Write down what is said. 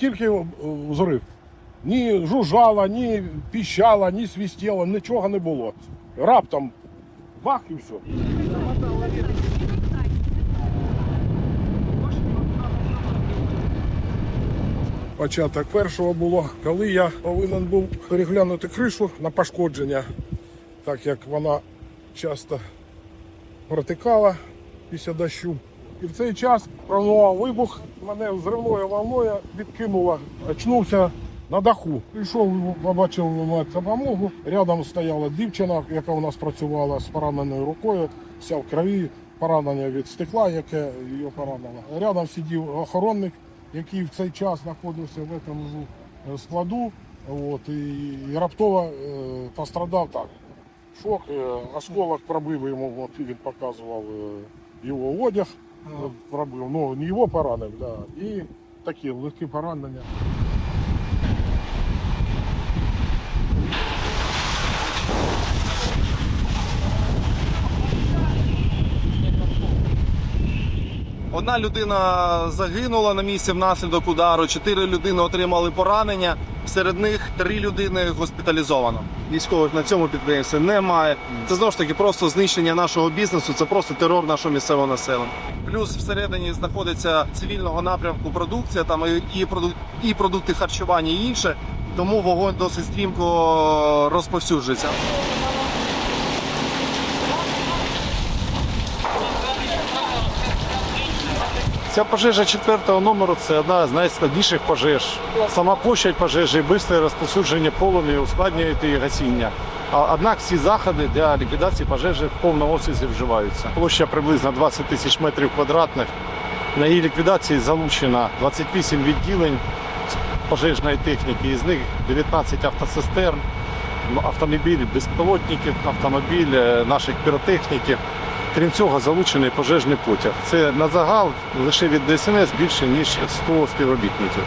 тільки е, взрив. Ні жужжала, ні піщала, ні свістіла, нічого не було. Раптом бах і все. Початок першого було, коли я повинен був переглянути кришу на пошкодження, так як вона часто протикала після дощу. І в цей час пронував вибух, мене взривною волною відкинуло, очнувся на даху. Прийшов, побачив мати допомогу. Рядом стояла дівчина, яка у нас працювала з пораненою рукою, вся в крові, поранення від стекла, яке її поранило. Рядом сидів охоронник, який в цей час знаходився в цьому е, складу. От, і, і раптово е, пострадав так. Шок, е, осколок пробив йому, от він показував його одяг, е, пробив, ну його поранив, да, і такі легкі поранення. Одна людина загинула на місці внаслідок удару, чотири людини отримали поранення. Серед них три людини госпіталізовано. Військових на цьому підприємстві немає. Це знову ж таки просто знищення нашого бізнесу, це просто терор нашого місцевого населення. Плюс всередині знаходиться цивільного напрямку продукція, там і, продукт, і продукти харчування, і інше. Тому вогонь досить стрімко розповсюджується. Ця пожежа четвертого номеру це одна з найскладніших пожеж. Сама площадь пожежі, швидке розповсюдження полум'я ускладнює її гасіння. Однак всі заходи для ліквідації пожежі в повному обсязі вживаються. Площа приблизно 20 тисяч метрів квадратних. На її ліквідації залучено 28 відділень пожежної техніки, із них 19 автоцистерн, автомобіль безпілотників, автомобіль е, наших піротехніків. Крім цього, залучений пожежний потяг. Це на загал лише від ДСНС більше ніж 100 співробітників.